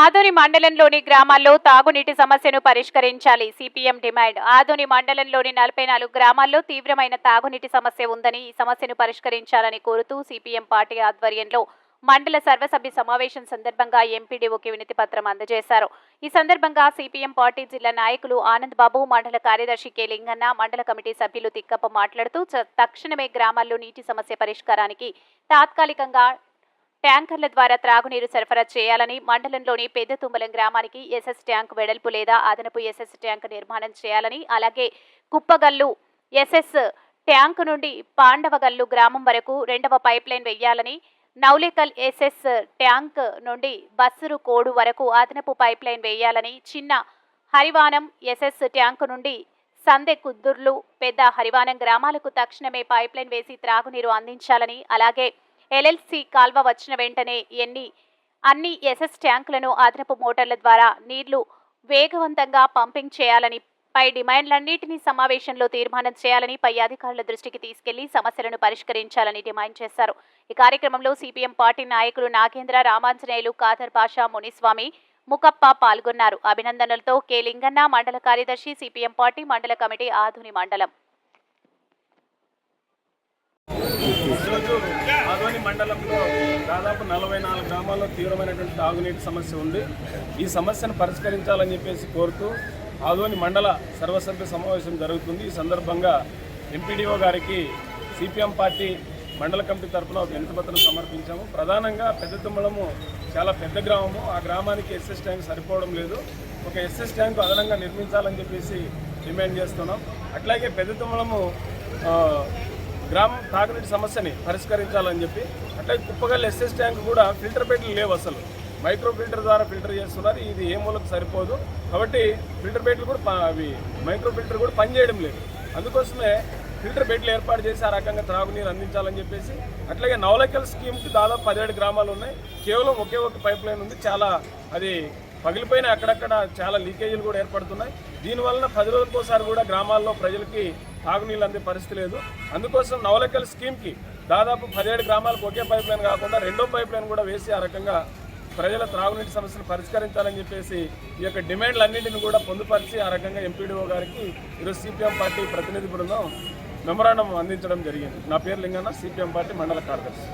ఆదోని మండలంలోని గ్రామాల్లో తాగునీటి సమస్యను పరిష్కరించాలి. CPM demand. ఆదోని మండలంలోని నలభై నాలుగు గ్రామాల్లో తీవ్రమైన తాగునీటి సమస్య ఉందని ఈ సమస్యను పరిష్కరించాలని కోరుతూ సిపిఎం పార్టీ ఆధ్వర్యంలో మండల సర్వసభ్య సమావేశం సందర్భంగా ఎంపీడీఓకి వినతి పత్రం అందజేశారు. ఈ సందర్భంగా సిపిఎం పార్టీ జిల్లా నాయకులు ఆనంద్ బాబు మండల కార్యదర్శి కె లింగన్న మండల కమిటీ సభ్యులు తిక్కప్ప మాట్లాడుతూ తక్షణమే గ్రామాల్లో నీటి సమస్య పరిష్కారానికి తాత్కాలికంగా ట్యాంకర్ల ద్వారా త్రాగునీరు సరఫరా చేయాలని మండలంలోని పెద్ద తుమ్మలం గ్రామానికి ఎస్ఎస్ ట్యాంక్ వెడల్పు లేదా అదనపు ఎస్ఎస్ ట్యాంక్ నిర్మాణం చేయాలని అలాగే కుప్పగల్లు ఎస్ఎస్ ట్యాంక్ నుండి పాండవగల్లు గ్రామం వరకు రెండవ పైప్ లైన్ వెయ్యాలని నౌలికల్ ఎస్ఎస్ ట్యాంక్ నుండి బస్సురు కోడు వరకు అదనపు పైప్ లైన్ వేయాలని చిన్న హరివానం ఎస్ఎస్ ట్యాంక్ నుండి సందె కుద్దుర్లు పెద్ద హరివానం గ్రామాలకు తక్షణమే పైప్ లైన్ వేసి త్రాగునీరు అందించాలని అలాగే ఎల్ఎల్సి కాల్వ వచ్చిన వెంటనే ఎన్ని అన్ని ఎస్ఎస్ ట్యాంకులను అదనపు మోటార్ల ద్వారా నీళ్ళు వేగవంతంగా పంపింగ్ చేయాలని పై డిమాండ్లన్నింటినీ సమావేశంలో తీర్మానం చేయాలని పై అధికారుల దృష్టికి తీసుకెళ్ళి సమస్యలను పరిష్కరించాలని డిమాండ్ చేశారు. ఈ కార్యక్రమంలో సిపిఎం పార్టీ నాయకులు నాగేంద్ర రామాంజనేయులు కాదర్ బాషా మునిస్వామి ముకప్ప పాల్గొన్నారు. అభినందనలతో కె లింగన్న మండల కార్యదర్శి సిపిఎం పార్టీ మండల కమిటీ ఆధుని మండలం. ఈరోజు ఆదోని మండలంలో దాదాపు నలభై నాలుగు గ్రామాల్లో తీవ్రమైనటువంటి తాగునీటి సమస్య ఉంది. ఈ సమస్యను పరిష్కరించాలని చెప్పేసి కోరుతూ ఆదోని మండల సర్వసభ్య సమావేశం జరుగుతుంది. ఈ సందర్భంగా ఎంపీడీఓ గారికి సిపిఎం పార్టీ మండల కమిటీ తరఫున ఒక వినతిపత్రం సమర్పించాము. ప్రధానంగా పెద్ద తుమ్మలము చాలా పెద్ద గ్రామము. ఆ గ్రామానికి ఎస్ఎస్ ట్యాంక్ సరిపోవడం లేదు. ఒక ఎస్ఎస్ ట్యాంక్ అదనంగా నిర్మించాలని చెప్పేసి డిమాండ్ చేస్తున్నాం. అట్లాగే పెద్ద తుమ్మలము గ్రామం తాగునీటి సమస్యని పరిష్కరించాలని చెప్పి అట్లా కుప్పగల్ ఎస్ఎస్ ట్యాంక్ కూడా ఫిల్టర్ పెట్టలు లేవు అసలు. మైక్రో ఫిల్టర్ ద్వారా ఫిల్టర్ చేస్తున్నారు ఇది ఏ మూలకు సరిపోదు. కాబట్టి ఫిల్టర్ పెట్టలు కూడా అవి మైక్రో ఫిల్టర్ కూడా పనిచేయడం లేదు. అందుకోసమే ఫిల్టర్ బెడ్లు ఏర్పాటు చేసి ఆ రకంగా త్రాగునీరు అందించాలని చెప్పేసి అట్లాగే నవలకల్ స్కీమ్కి దాదాపు పదిహేడు గ్రామాలు ఉన్నాయి. కేవలం ఒకే ఒక పైప్ లైన్ ఉంది చాలా అది పగిలిపోయిన అక్కడక్కడ చాలా లీకేజీలు కూడా ఏర్పడుతున్నాయి. దీనివలన పది రోజులకోసారి కూడా గ్రామాల్లో ప్రజలకి తాగునీళ్ళు అందే పరిస్థితి లేదు. అందుకోసం నవలకల్ స్కీమ్కి దాదాపు పదిహేడు గ్రామాలకు ఒకే పైప్ లైన్ కాకుండా రెండో పైప్ లైన్ కూడా వేసి ఆ రకంగా ప్రజల త్రాగునీటి సమస్యను పరిష్కరించాలని చెప్పేసి ఈ యొక్క డిమాండ్లన్నింటిని కూడా పొందుపరిచి ఆ రకంగా ఎంపీడీఓ గారికి ఈరోజు సిపిఎం పార్టీ ప్రతినిధి బృందం మెమరాండం అందించడం జరిగింది. నా పేరు లింగన్న సిపిఎం పార్టీ మండల కార్యదర్శి.